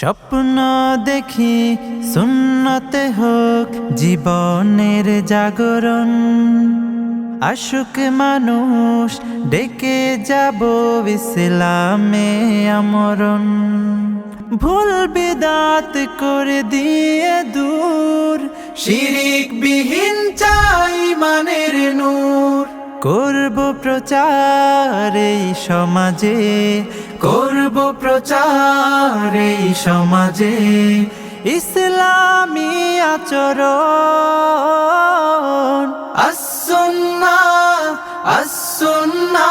স্বপ্ন দেখি সুন্নতে হোক জীবনের জাগরণ। আশুক মানুষ ডেকে যাব ইসলামে আমরণ। ভুল বিদাত করে দিয়ে দূর, শিরিক বিহীন চাই মানের নূর। করব প্রচার এই সমাজে, করব প্রচার এই সমাজে। ইসলামী আচরণ। আসুন্না আসুন্না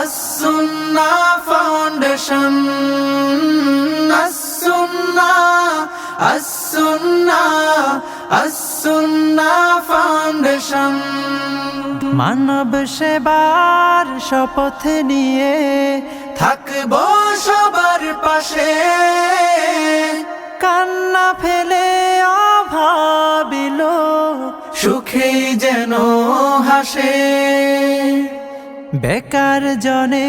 আসুন্না ফাউন্ডেশন আসুন্না আসুন্না আসুন্না ফাউন্ডেশন মানব সেবার শপথ নিয়ে থাকব সবার পাশে। কান্না ফেলে অভাবিল সুখে যেন হাসে। বেকার জনে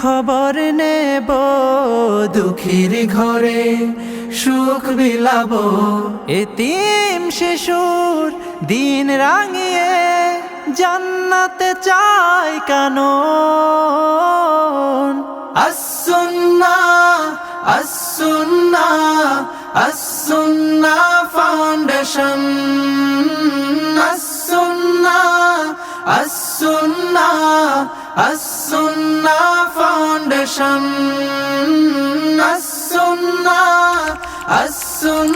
খবর নেব, দুঃখীর ঘরে সুখ বিলাব। এতিম শিশুর দিন রাঙিয়ে জান্নাতে চাই কানো Assunnah Assunnah Assunnah foundation Assunnah Assunnah Assunnah foundation Assunnah Assunnah